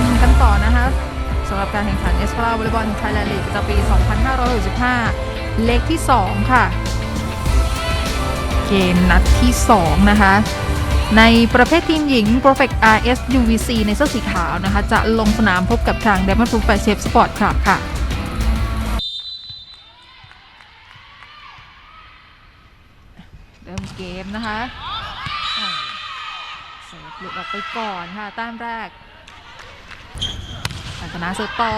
มกันต่อนะคะสำหรับการแข่งขันเอสพาราบอลเลย์บอลไทยแลนด์ลีกประจำปี 2565 เลขที่ 2 ค่ะ เกมนัดที่ 2 นะคะ ในประเภททีมหญิง Perfect RS UVC ในเสื้อสีขาวนะคะ จะลงสนามพบกับทาง Diamond Food Five Chef Sport Club ค่ะเริ่มเกมนะคะเสิร์ฟหลุดออกไปก่อนค่ะแต้มแรก ชนะเสิร์ฟต่อ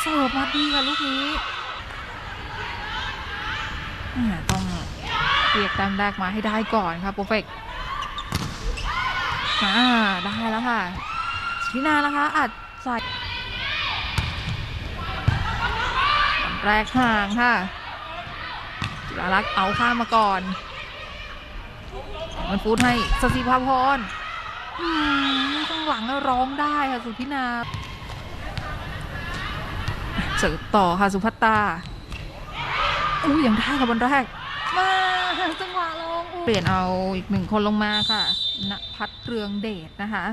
เสิร์ฟมาดีค่ะลูกนี้ต้องเรียกแต้มแรกมาให้ได้ก่อนค่ะโปรเฟกอ่าได้แล้วค่ะชินานะคะอัดใส่แรกห่างค่ะจิราลักษ์เอาข้ามมาก่อน มันฟูดให้สศิภาพรข้างหลังแล้วร้องได้ค่ะสุธินา เสิร์ฟต่อค่ะสุภัตตาอู้ยังได้ค่ะบอลแรกมาจังหวะลงอู้เปลี่ยนเอาอีกหนึ่งคนลงมาค่ะณพัฒน์เรืองเดชนะคะ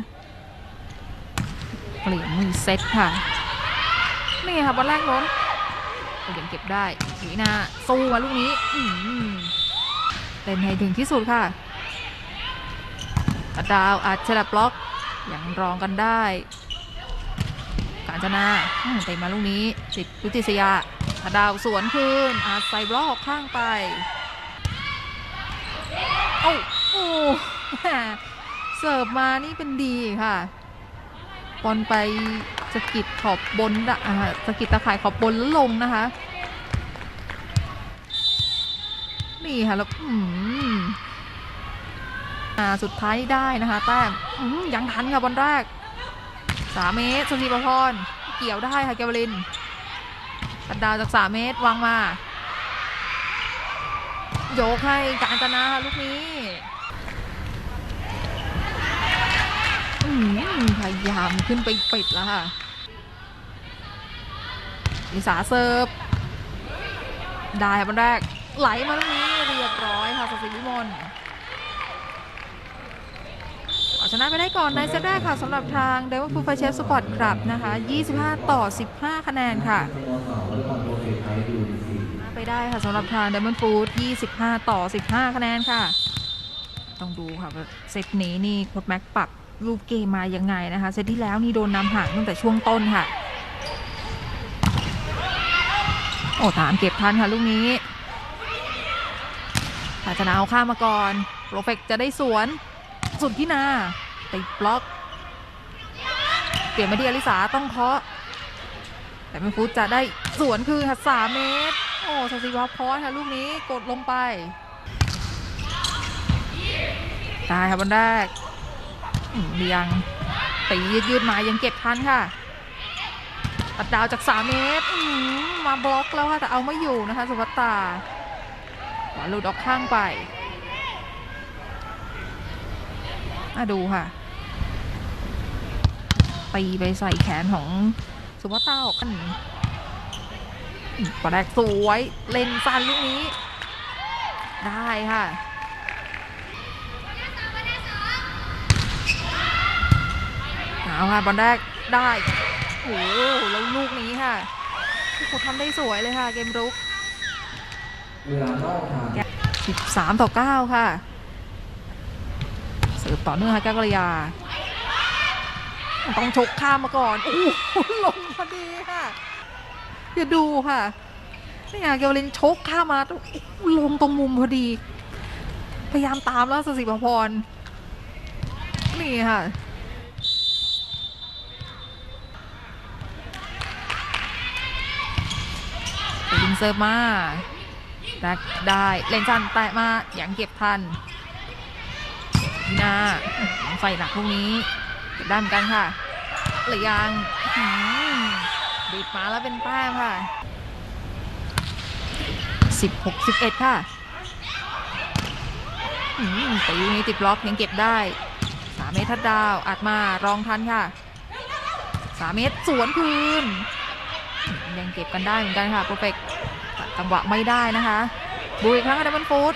เปลี่ยนมือเซตค่ะ นี่ค่ะบอลแรกล้นยังเก็บได้สุวินาสู้มาลูกนี้อืมเล่นให้ถึงที่สุดค่ะอัดดาวอาจฉลับบล็อกยังรองกันได้การ จนาเตะมาลูกนี้สิทธิ์ยุติศยาอัดดาวสวนคืนอาจใส่บล็อกข้างไปโอ้โอ้แหเสิร์ฟมานี่เป็นดีค่ะบอลไปสกิดขอบบนดะอ่าสกิดตะข่ายขอบบนแล้วลงนะคะ นี่ค่ะแล้วอืมอ่าสุดท้ายได้นะคะ แต้มยังทันค่ะบอลแรก สามเมตรสุธีประพรเกี่ยวได้ค่ะเกวลินตัดดาวจากสามเมตรวางมา โยกให้การจนาคลูกนี้พยายามขึ้นไปปิดแล้วค่ะอิสาเซิร์ฟได้ค่ะบอลแรกไหลมาตรงนี้เรียบร้อยค่ะสศิวิมล ชนะไปได้ก่อนในเซตแรกค่ะสำหรับทางเดว n ฟูไฟเชฟสปอร์ตคลับนะคะ 25 ต่อ 15 คะแนนค่ะ ไปได้ค่ะสำหรับทาง Diamond Food 25 ต่อ 15 คะแนนค่ะ ต้องดูค่ะว่าเซตนี้นี่โค้ดแม็กปรับรูปเกมมายังไงนะคะ เซตที่แล้วนี่โดนนำห่างตั้งแต่ช่วงต้นค่ะ โอ้ตามเก็บทันค่ะลูกนี้อาจจะเอาข้ามมาก่อนโปรเฟกจะได้สวน สุดที่นา ติดบล็อก เปลี่ยนมาที่อลิสาต้องเคาะ แต่ไม่ฟุตจะได้สวนคือค่ะสามเมตร โอ้สศิวาพรค่ะลูกนี้กดลงไปได้ค่ะบอลแรกเรียงตียืดยืดมายังเก็บทันค่ะตัดดาวจาก3เมตรมาบล็อกแล้วค่ะแต่เอาไม่อยู่นะคะสุภัตตาขวาหลุดออกข้างไปมาดูค่ะ ตีไปใส่แขนของสุภัตตาออกกันปแรกสวย เล่นสั้นลูกนี้ ได้ค่ะเอาค่ะบอลแรกได้โอ้โหแล้วลูกนี้ค่ะโอ้โหทำได้สวยเลยค่ะ เกมรุกเวลานอกทาง13 ต่อ 9 ค่ะเสิร์ฟต่อเนื่องค่ะแก้วกระยา ต้องชกข้ามมาก่อนโอ้โหลงพอดีค่ะอย่าดูค่ะนี่ค่ะเกวลินชกข้ามมาลงตรงมุมพอดี พยายามตามแล้วสศิภพรนี่ค่ะลิงเซิร์ฟมาแรกได้เลนซันแตะมาอย่างเก็บทันนาไฟหนักพวกนี้ ด้เหมือนกันค่ะหรือยังอื้อหือบีบมาแล้วเป็นแต้มค่ะ16 11ค่ะอืมตีลูกนี้ติดบล็อกยังเก็บได้3เมตรทัดดาวอัดมารองทันค่ะ3เมตรสวนคืนยังเก็บกันได้เหมือนกันค่ะโปรเฟกตัดจังหวะไม่ได้นะคะดูอีกครั้งค่ะดับเบิลฟูด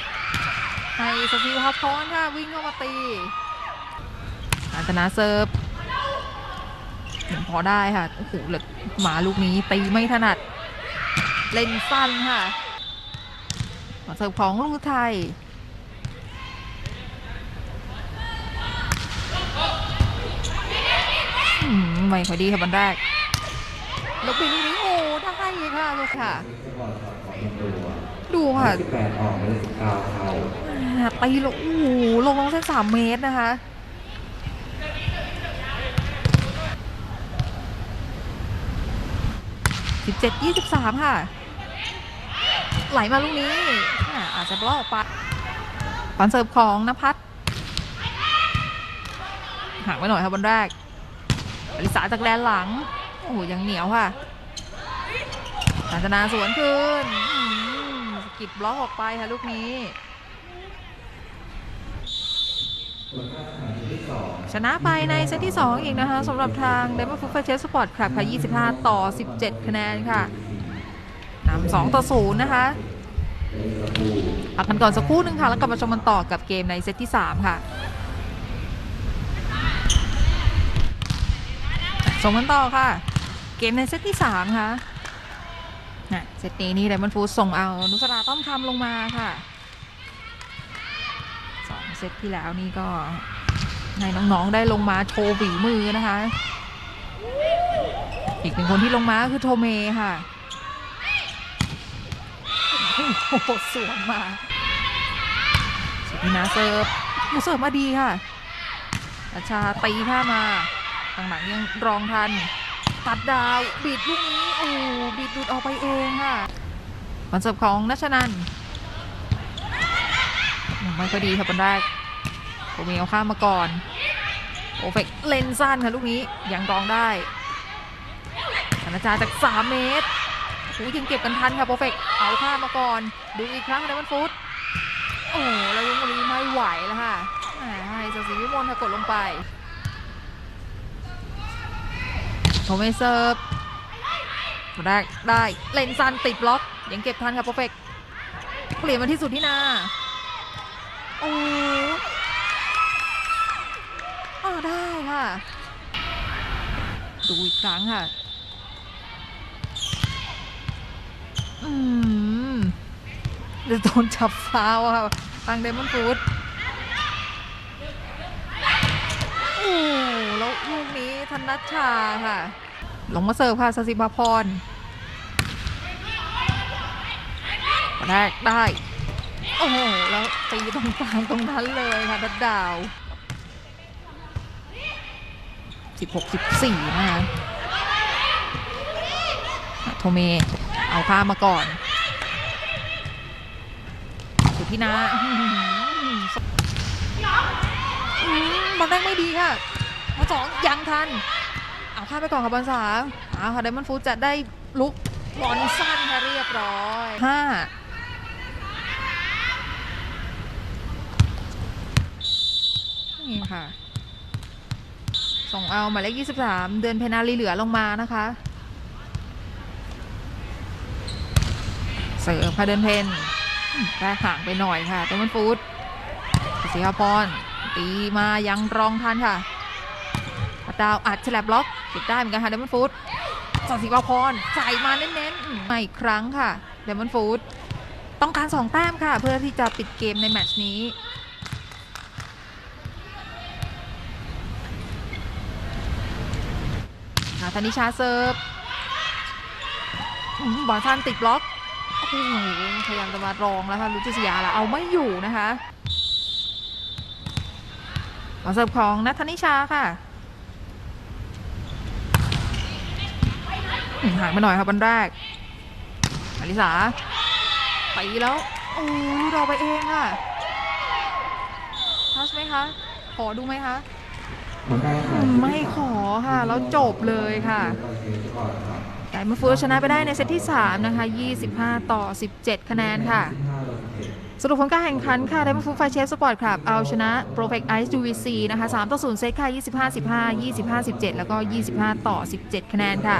ให้สกิลฮอปพอนค่ะ วิ่งเข้ามาตีารชนะเซิร์ฟยังพอได้ค่ะโอ้โหเหลือหมาลูกนี้ตีไม่ถนัด เล่นสั้นค่ะมาเสิร์ฟของลูกไทยอืมไม่ค่อยดีค่ะบันแรกแล้วปีนี้โอ้ได้ค่ะลูกค่ะสปอร์ตของอินโดอะดูค่ะสิบแปดออกไปเลยสิบเก้าเข้าอ่าตีลงโอ้โหลงลงเส้นสามเมตรนะคะ สิบเจ็ดยี่สิบสามค่ะ ไหลมาลูกนี้อาจจะบล็อกไปปันเสิร์ฟของนภัสห่างไปหน่อยค่ะบบนแรกอลิสาจากแดนหลัง โอ้โหยังเหนียวค่ะกาญจนาสวนคืนสกิดบล็อกออกไปค่ะลูกนี้ ชนะไปในเซตที่ 2 อีกนะคะสำหรับทาง d ดมอนฟูฟเชสสปอร์ตครับค่ะ25 ต่อ 17 คะแนนค่ะนำ2ต่อ 0 นะคะเป็นสบู่พักกันก่อนสักครู่นึงค่ะ แล้วกลับมาชมกันต่อกับเกมในเซตที่ 3 ค่ะชมกันต่อค่ะ เกมในเซตที่ 3 ค่ะนะเซตนี้นี่ไดมอนฟูส่งเอานุสราต้อมคำลงมาค่ะสองเซตที่แล้วนี่ก็ ให้น้องๆได้ลงมาโชว์ฝีมือนะคะ อีกหนึ่งคนที่ลงมาคือโทเมค่ะโอ้โหสวนมาสุพินาเซิร์ฟโอ้เสิร์ฟมาดีค่ะอาชาตีข้ามาทางหลังยังรองทัน ตัดดาวบีดลูกนี้โอ้บีดหลุดออกไปเองค่ะมันเสิร์ฟของนัชนันไม่ค่อยดีค่ะบอลแรก โอเมเอาข้ามมาก่อน โอเฟกเลนสั้นค่ะลูกนี้ยังรองได้ธนาจาจาก 3 เมตรโอ้ยยังเก็บกันทันค่ะโปรเฟกเอาข้ามมาก่อน ดูอีกครั้งในวันฟุตโอ้แล้วยังรีไม่ไหวแล้วค่ะแหมให้สศิวิมลค่ะกดลงไปโทเมเซิร์ฟแรกได้เลนซันติดบล็อก ยังเก็บทันค่ะโปรเฟกเปลี่ยนมาที่สุดที่นา โอ้ อ๋อได้ค่ะ ดูอีกครั้งค่ะ อืมเดี๋ยวโดนจับฟาวค่ะทางเดมอนฟูดโอ้แล้วลูกนี้ธนัชชาค่ะ ลงมาเสิร์ฟค่ะสสิภาพรแรกได้ โอ้โห แล้วตีตรงกลางตรงนั้นเลยค่ะดัดดาว 16 14 นะคะอะโทเม เอาข้ามาก่อน สุดที่นาอื้อหืออืมบอลแรกไม่ดีค่ะ มาสองยังทัน เอาข้าไปก่อนค่ะบอลสามเอาค่ะไดมอนฟูจะได้ลุกบอลสั้นค่ะเรียบร้อยห้านี่ค่ะ ส่งเอาหมายเลข23เดือนเพนาลีเหลือลงมานะคะ เสิร์ฟค่ะเดินเพนแรกห่างไปหน่อยค่ะเตมันฟูดสิคาพรตีมายังรองทันค่ะปัดดาวอัดฉลับบล็อกเก็บได้เหมือนกันค่ะเดมอนฟูดสันสิคาพรใส่มาเน้นๆอืมมาอีกครั้งค่ะเดมอนฟูดต้องการสองแต้มค่ะ เพื่อที่จะปิดเกมในแมตช์นี้ นา ธนิชาเซิร์ฟบอลสั้นติดบล็อกโอ้โหพยายามจะมารองแล้วค่ะลุจิสยาละเอาไม่อยู่นะคะบอลเสิร์ฟของนัทธนิชาค่ะห่างไปหน่อยค่ะบอลแรกอลิสาไปแล้วโอ้เราไปเองค่ะทัชไหมคะขอดูไหมคะ ไม่ขอค่ะ แล้วจบเลยค่ะไตครับแต่มาฟูชนะไปได้ในเซตที่ 3 นะคะ 25 ต่อ 17 คะแนนค่ะสิบห้าต่อสิบเอ็ดสรุปผลการแข่งขันค่ะไดมอนฟูไฟเชฟสปอร์ตครับเอาชนะ Perfect Ice UVC นะคะ3ต่อ0เซตค่ะ 25 15 25 17 แล้วก็ 25 ต่อ 17 คะแนนค่ะ